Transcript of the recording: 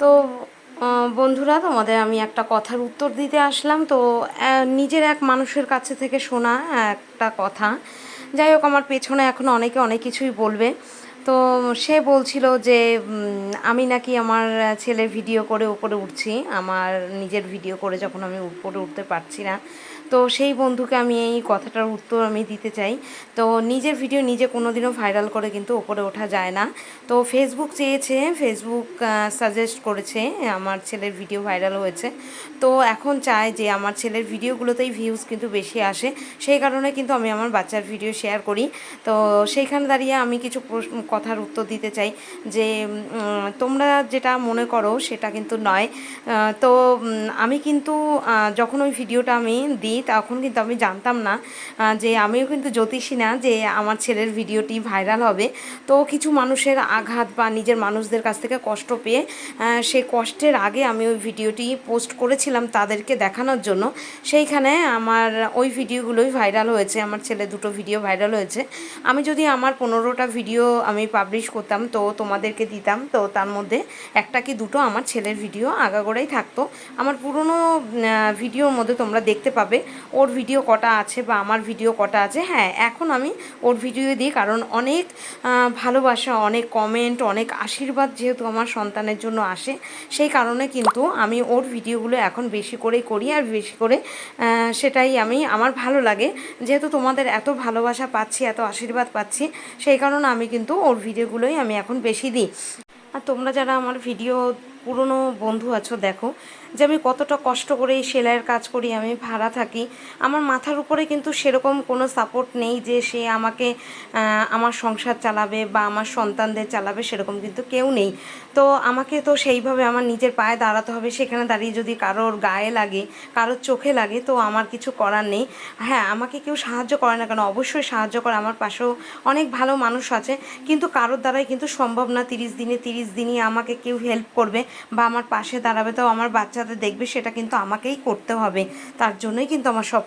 তো বন্ধুরা, তোমাদের আমি একটা কথার উত্তর দিতে আসলাম। তো নিজের এক মানুষের কাছে থেকে শোনা একটা কথা। যাই হোক, আমার পেছনে এখন অনেকে অনেক কিছুই বলবে। তো, সে বলছিল যে আমি নাকি আমার ছেলের ভিডিও করে উপরে উঠছি। আমার নিজের ভিডিও করে যখন আমি উপরে উঠতে পারছি না তো সেই বন্ধুকে আমি এই কথাটার উত্তর আমি দিতে চাই। তো নিজের ভিডিও নিজে কোনো দিনও ভাইরাল করে কিন্তু ওপরে ওঠা যায় না। তো ফেসবুক চেয়েছে ফেসবুক সাজেস্ট করেছে, আমার ছেলের ভিডিও ভাইরাল হয়েছে। তো এখন চায় যে আমার ছেলের ভিডিওগুলোতেই ভিউজ কিন্তু বেশি আসে। সেই কারণে কিন্তু আমি আমার বাচ্চার ভিডিও শেয়ার করি। তো সেইখানে দাঁড়িয়ে আমি কিছু কথার উত্তর দিতে চাই যে তোমরা যেটা মনে করো সেটা কিন্তু নয়। তো আমি কিন্তু যখন ওই ভিডিওটা আমি দিই তখন কিন্তু আমি জানতাম না যে আমিও কিন্তু জ্যোতিষী না, যে আমার ছেলের ভিডিওটি ভাইরাল হবে। তো কিছু মানুষের আঘাত বা নিজের মানুষদের কাছ থেকে কষ্ট পেয়ে সেই কষ্টের আগে আমি ওই ভিডিওটি পোস্ট করেছিলাম তাদেরকে দেখানোর জন্য। সেইখানে আমার ওই ভিডিওগুলোই ভাইরাল হয়েছে, আমার ছেলে দুটো ভিডিও ভাইরাল হয়েছে। আমি যদি আমার পনেরোটা ভিডিও আমি পাবলিশ করতাম, তো তোমাদেরকে দিতাম, তো তার মধ্যে একটা কি দুটো আমার ছেলের ভিডিও আগাগোড়াই থাকতো। আমার পুরনো ভিডিওর মধ্যে তোমরা দেখতে পাবে ওর ভিডিও কটা আছে বা আমার ভিডিও কটা আছে হ্যাঁ এখন আমি ওর ভিডিও দিই। কারণ অনেক ভালোবাসা, অনেক কমেন্ট অনেক আশীর্বাদ যেহেতু আমার সন্তানের জন্য আসে, সেই কারণে কিন্তু আমি ওর ভিডিওগুলো এখন বেশি করেই করি আর বেশি করে সেটাই আমি, আমার ভালো লাগে। যেহেতু তোমাদের এত ভালোবাসা পাচ্ছি, এত আশীর্বাদ পাচ্ছি, সেই কারণে আমি কিন্তু ওর ভিডিওগুলোই আমি এখন বেশি দিই। আর তোমরা যারা আমার ভিডিও পুরনো বন্ধু আছো, দেখো, যে আমি কতটা কষ্ট করে এই সেলাইয়ের কাজ করি, আমি ভাড়া থাকি। আমার মাথার উপরে কিন্তু সেরকম কোনো সাপোর্ট নেই যে সে আমাকে আমার সংসার চালাবে বা আমার সন্তানদের চালাবে, সেরকম কিন্তু কেউ নেই। তো আমাকে তো সেইভাবে আমার নিজের পায়ে দাঁড়াতে হবে, সেখানে দাঁড়িয়ে যদি কারোর গায়ে লাগে, কারোর চোখে লাগে, তো আমার কিছু করার নেই। হ্যাঁ আমাকে কেউ সাহায্য করে না কেন? অবশ্যই সাহায্য করে, আমার পাশেও অনেক ভালো মানুষ আছে, কিন্তু কারোর দ্বারাই কিন্তু সম্ভব না, তিরিশ দিনে তিরিশ দিনই আমাকে কেউ হেল্প করবে। বা আমার পাশে দাঁড়াবে, তো আমার বাচ্চাদের দেখবে সেটা কিন্তু আমাকেই করতে হবে। তার জন্যই কিন্তু আমার সব